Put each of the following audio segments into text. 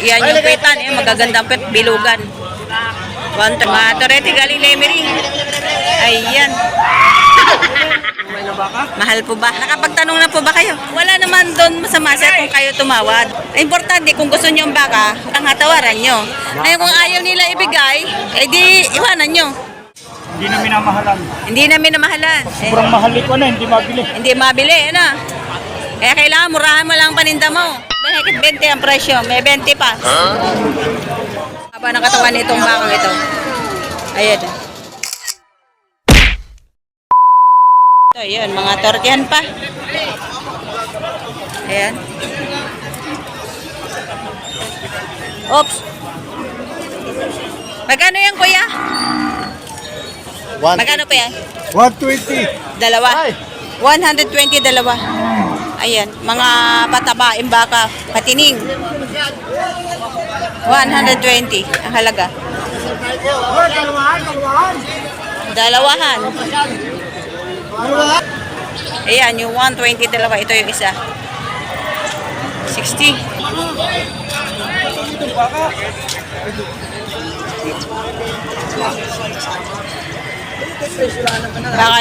yan yung petan, eh, magagandang pet, bilugan. One to, mga Torete galing Lemery. Ayan. Mahal po ba? Nakapagtanong na po ba kayo? Wala naman doon masama sir kung kayo tumawad. Importante kung gusto nyo ang baka, ang hatawaran nyo. Ngayon kung ayaw nila ibigay, eh di iwanan nyo. Hindi na minamahalan. Hindi namin namahalan. Eh, Sobrang mahal ko na, hindi mabili. hindi mabili, ano? Kaya kailangan murahan mo lang ang paninda mo. Dahil 20 ang presyo, may 20 pa. Haba ng katawan nitong bakang ito. Ayan. Ito, yun, mga tortihan pa. Ayan. Oops. Magkano yan, kuya? Magkano pa yan? 120. Dalawa. 120 dalawa. Ayan, mga patabain baka, patining. 120 ang halaga. Dalawahan. Ayan, yung 120 dalawa. Ito yung isa. 60. Baka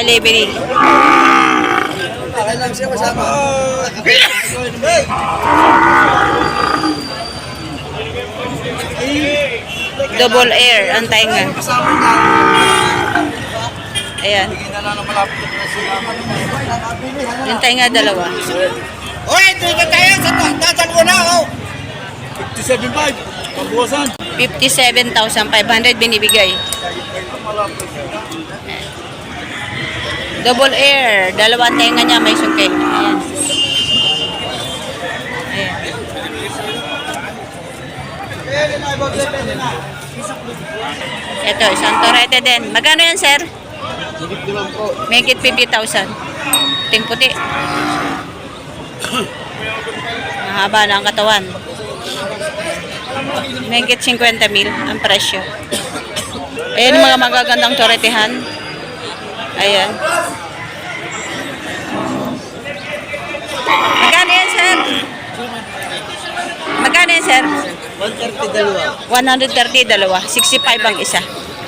livery. Double air ang tainga. Ayan. Yung tainga dalawa. Oy, ito ka tayo sa tasan ko na, oh. 57.5. Pagbuwasan. 57,500 binibigay. Double air. Dalawa ang tenga niya may sungkay. Ayan. Ayan. Ito, isang torete din. Magkano yan, sir? Megit 50,000. Ting puti. Mahaba na ang katawan. Megit 50 mil ang presyo. Ayan mga magagandang toretehan. Ayan. Magkano yan, sir? Magkano yan, sir? 130 dalawa. 130 dalawa. 65 ang isa.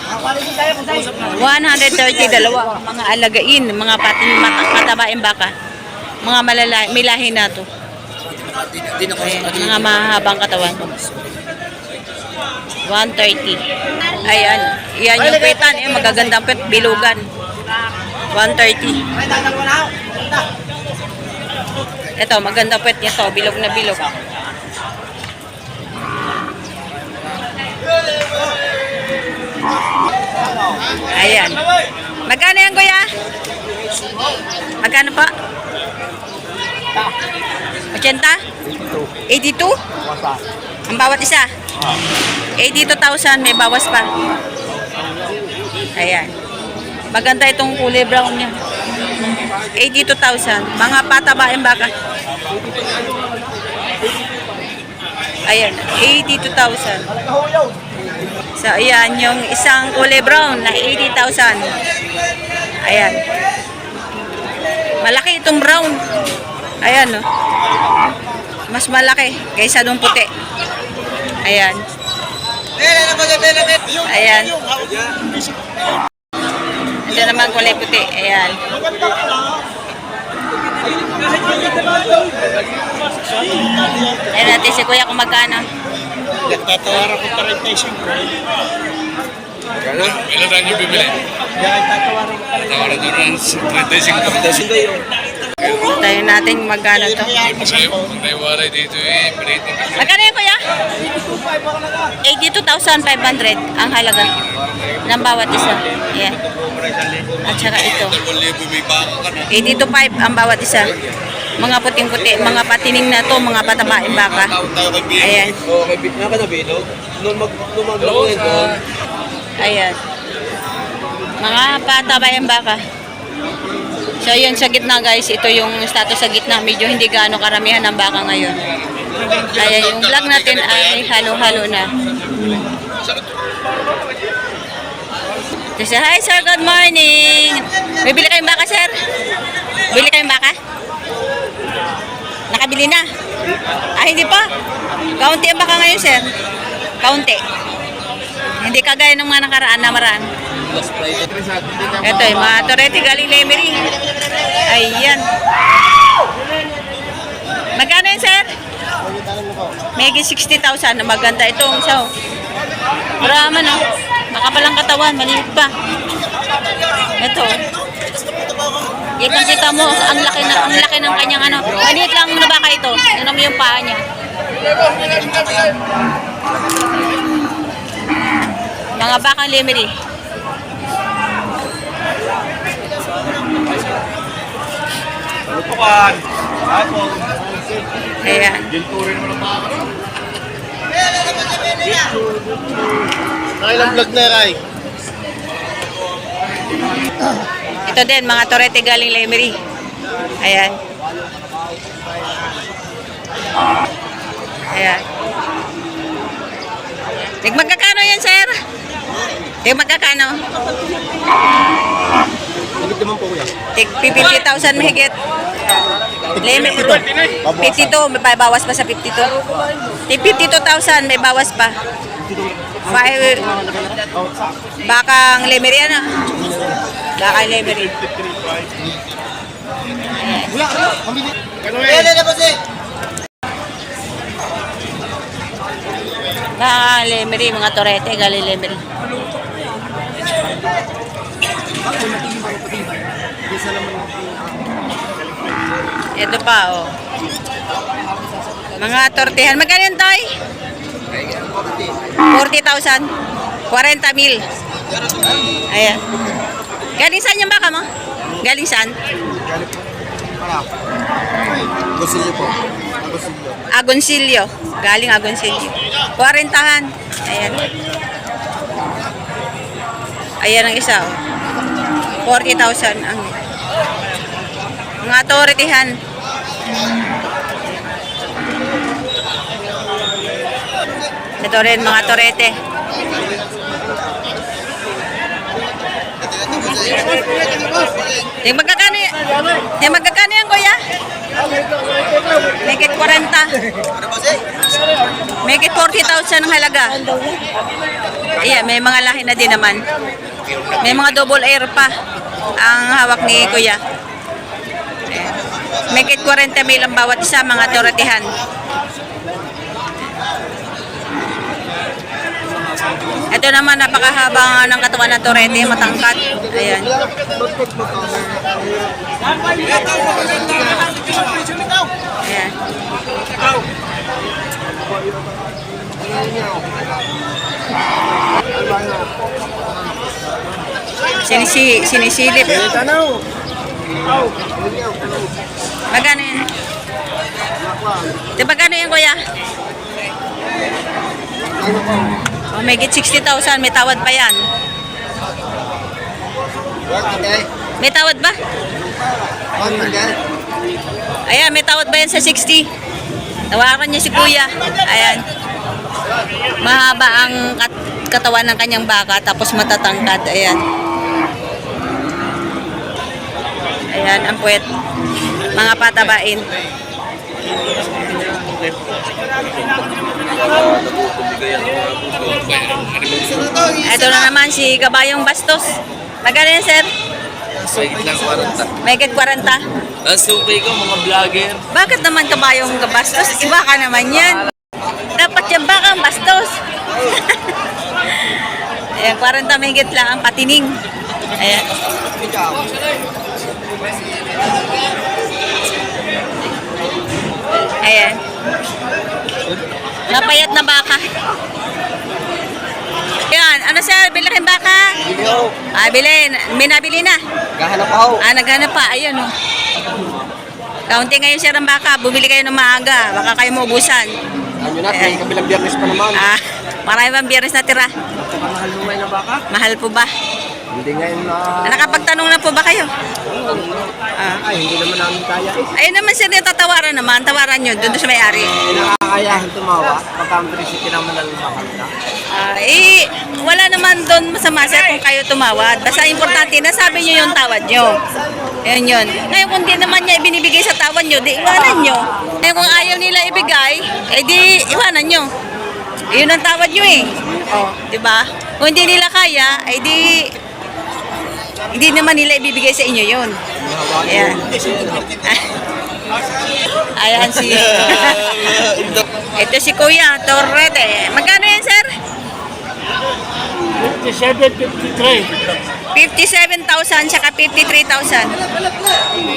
130 dalawa. Mga alagain, mga patin, mata, matabaing baka. Mga malala, may lahi na to. Mga mahabang katawan. 130. Ayan. Yan yung petan. Eh, magagandang pet. Bilugan. 130. Ito, magandang pet niya to. Bilog na bilog. Ayan. Magkano yan, kuya? Magkano pa? 80? 82? Ang bawat isa? 82,000, may bawas pa. Ayan. Maganda itong kulay brown niya. 82,000. Mga patabain baka. Ayan, 82,000. So, ayan, yung isang kulay brown na 80,000. Ayan. Malaki itong brown. Ayan, no. Mas malaki kaysa nung puti. Ayan. Ayan. Naman kulay puti. Ayan. Ayan natin si Kuya kung magkano. Tatawaran ko 35. Kaya? Ilan tayo bibili? Yan, tatawaran ko Tawaran nyo ng 35. Tayo natin magkano to. Waray dito eh. Magkano yun Kuya? 82,500 ang halaga ng bawat isa. Ayan. At saka ito. Kung libo may baka ka na. 82,500 ang bawat isa. Mga puting-puti, mga patining na to, mga patabaing baka. Kay. Ayan. Oo, may bit na ka na, Bilog. Nung mag nung maglaro ito, Ayan. Mga patabayan baka. So yun sa gitna guys, ito yung status sa gitna. Medyo hindi gaano karamihan ng baka ngayon. Kaya yung vlog natin ay halo-halo na. Kasi, hi sir, good morning. Bibili kayong baka sir? Bili kayong baka? Nakabili na. Ah, hindi pa. Kaunti ang baka ngayon, sir. Kaunti. Hindi kagaya ng mga nakaraan na maraan. Ito eh, mga Torete galing Lemery. Ayan. Magkano yun, sir? Megi 60,000 na maganda itong isa. oh. Marama no. Makapalang katawan, maliit pa. Ito. Kitang kita mo, ang laki na ang laki ng kanyang ano. Maliit lang na baka ito. Tingnan mo yung paa niya. Mga bakang lemery. Lupukan. Ako. Ayan. Ginturin mo ng baka. Nakailang vlog na, Ray? Ito din, mga torete galing Lemery. Ayan. Ayan. Tig magkakano yan, sir? Tig magkakano? Tig 50,000 mahigit. Lemery ito. 52, may bawas pa sa 52. Tig 52,000, may bawas pa. Five, bakang Lemery, ano? Bakang Lemery. Pwede na po si. Mga lemery, mga torete, galing lemery. Ito pa, oh. Mga tortihan. Magkano yun, Toy? 40,000. 40 mil. Ayan. Galing saan yung baka mo? Galing saan? Gusto po. Gusto Agoncillo. Galing Agoncillo. 40-han. Ayan. Ayan ang isa. Oh. 40,000 ang mga authorityhan. Ito rin mga torete. Yung magkakano? Yung magkakano yan, kuya? Megit 40. Megit 40,000 ang halaga. Iya, may mga lahi na din naman. May mga double air pa ang hawak ni kuya. Megit 40 mil ang bawat isa, mga toratihan. Ito naman, napakahaba ng katawan ng torete, matangkat. Ayan. Ayan. Sinisi, sinisilip. Tanaw. Magkano yan? Di magkano yan, kuya? Oh, may git 60,000. May tawad pa yan. May tawad ba? Ayan, may tawad ba yan sa 60? Tawaran niya si kuya. Ayan. Mahaba ang kat- katawan ng kanyang baka tapos matatangkad. Ayan. Ayan, ang puwet. Mga patabain. Ito na naman si Kabayong Bastos. Magkano yan, sir? Wait lang, 40. May 40. Ah, okay ko, mga vlogger. Bakit naman kabayong bastos? Iba ka naman yan. Dapat yan bakang bastos. Ayan, 40 megit lang ang patining. Ayan. Napayat na baka. Ayan, ano sir, bilhin baka? Ah, bilhin. May nabili na. Gahanap ako. Ah, naghanap pa. Ayun, oh. Kaunti ngayon sir ang baka. Bumili kayo ng maaga. Baka kayo maubusan. Ano na, may kabilang biyernes pa naman. Ah, marami bang biyernes na tira? Mahal mo ngayon ng baka? Mahal po ba? Hindi ngayon na... Ah, Nakapagtanong na po ba kayo? Ah. Ay, hindi naman namin kaya. Ayun naman sir, yung tatawaran naman. Tawaran nyo doon sa may-ari. Nakakayahan tumawa. Pagka ang presyo naman na. Ah, eh, wala naman doon masama sir kung kayo tumawad. Basta importante na sabi nyo yung tawad nyo. Ayun yun. Ngayon kung di naman niya ibinibigay sa tawad nyo, di iwanan nyo. Ngayon kung ayaw nila ibigay, eh di iwanan nyo. Yun ang tawad nyo eh. Oh, di ba? Kung hindi nila kaya, eh di hindi naman nila ibibigay sa inyo yun. Ayan. Ayan si... Ito si Kuya Torrete. Magkano yan, sir? 57, 53. 57,000 saka 53,000.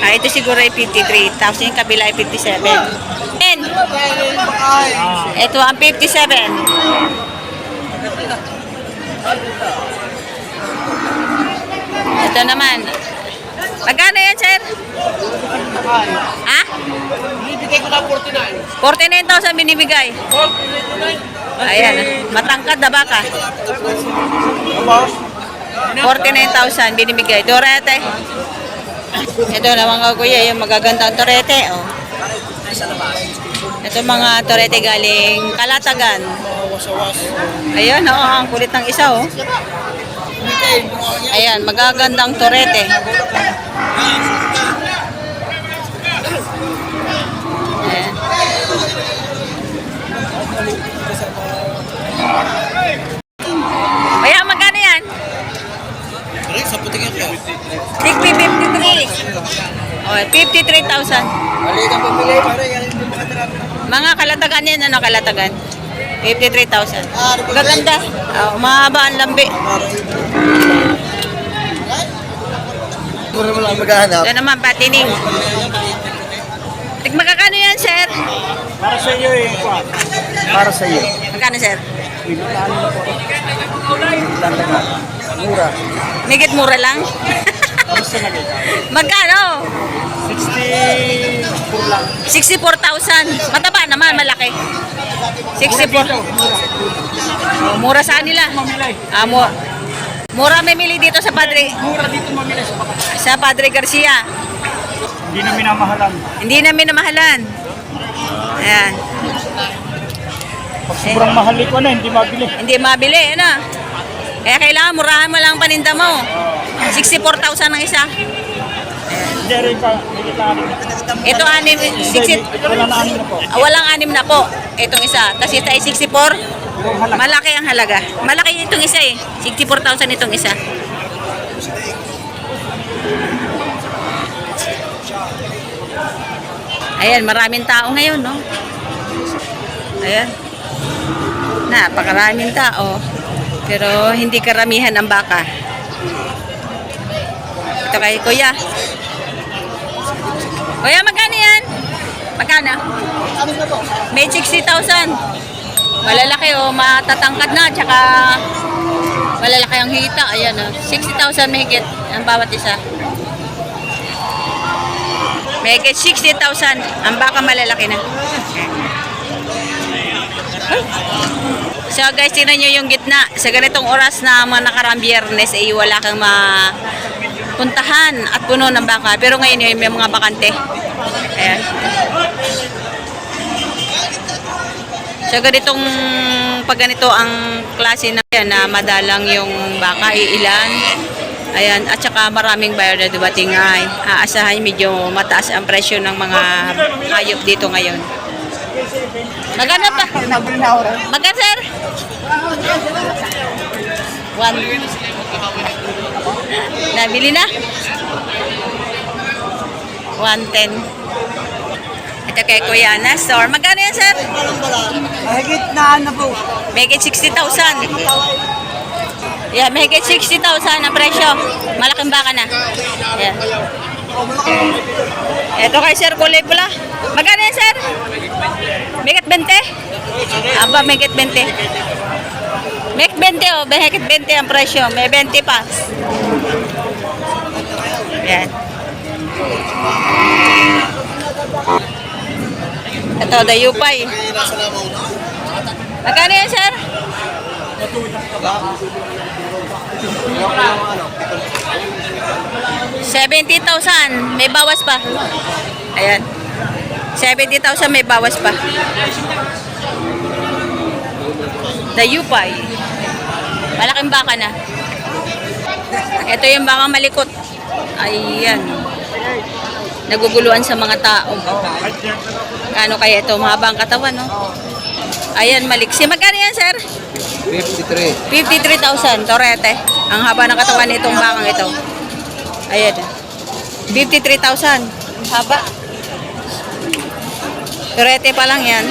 Ah, ito siguro ay 53,000. Yung kabila ay 57. And, ito ang 57. Ito naman. Magkano yan, sir? Ha? Bibigay ko lang 49. 49,000 binibigay. Ayan, matangkad na baka. 49,000 binibigay. Torete. Ito na mga kuya, yung magagandang torete. Oh. Ito mga torete galing Kalatagan. Ayan, oh, ang kulit ng isa, oh. Ayan, magagandang torete. Ayan. Kaya magkano yan? Sa puting. Tigpi 53. Oh, 53,000. Mali kang pamilay, pare. Yan hindi makatirap. Mga kalatagan yan, ano kalatagan? 53,000. Gaganda. Oh, mahaba ang lambi. Puro mo lang maghahanap. Ito naman, patining. Tig magkakano yan, sir? Para sa iyo eh. Para sa iyo. Magkano, sir? Mura. Migit mura lang. magkano? 64 lang. 64,000. Mataba naman, malaki. 64. Oh, mura sa kanila. Mamilay. Ah, mu mura mamili dito sa Padre Mura dito mamilay sa pakat. sa Padre Garcia. Hindi na minamahalan. Hindi namin namahalan. Ayan. Pag sobrang mahal ko na, hindi mabili. Hindi mabili, ano? Kaya kailangan murahan mo lang ang paninda mo. 64,000 ang isa. Rin pa. Anim. Ito anim, 60, Wala na anim na po. walang anim na po. Itong isa. Tapos ito ay 64. Yung halak. Malaki ang halaga. Malaki itong isa eh. 64,000 itong isa. Ayan, maraming tao ngayon, no? Ayan. Napakaraming tao. Pero hindi karamihan ang baka. Ito kay Kuya. Kuya, magkano yan? Magkano? May 60,000. Malalaki o matatangkad na, tsaka malalaki ang hita. Ayan o, 60,000 mahigit ang bawat isa. Mahigit 60,000 ang baka malalaki na. So guys, tingnan nyo yung gitna. Sa ganitong oras na mga nakarang biyernes, ay wala kang mapuntahan at puno ng baka. Pero ngayon yun, may mga bakante. Ayan. So ganitong pag ganito ang klase na yan na madalang yung baka iilan. Ayan, at saka maraming buyer na dumating ay aasahan medyo mataas ang presyo ng mga hayop dito ngayon. Magkano pa? Magkano sir? One. Nabili na? 110. Ito kay Kuya na store. Magkano yan, sir? Mahigit na ano po. Mahigit 60,000. Yeah, mahigit 60,000 ang presyo. Malaking baka na. Yeah. Ito kay Sir kulay pula. Magkano yan, sir? Mahigit 20? Aba, mahigit 20. Mahigit 20, oh. Mahigit 20 ang presyo. May 20 pa. Yan. Ito, dayupay. Magkano yan, sir? ano, 70,000. May bawas pa. Ayan. 70,000 may bawas pa. The Yupay. Malaking baka na. Ito yung baka malikot. Ayan. Naguguluhan sa mga tao. Ano kaya ito? Mahabang katawan, no? Ayan, maliksi. Magkano yan, sir? 53. 53,000, Torete. Ang haba ng katawan nitong bakang ito. Ayan. 53,000. Haba. Torete pa lang yan.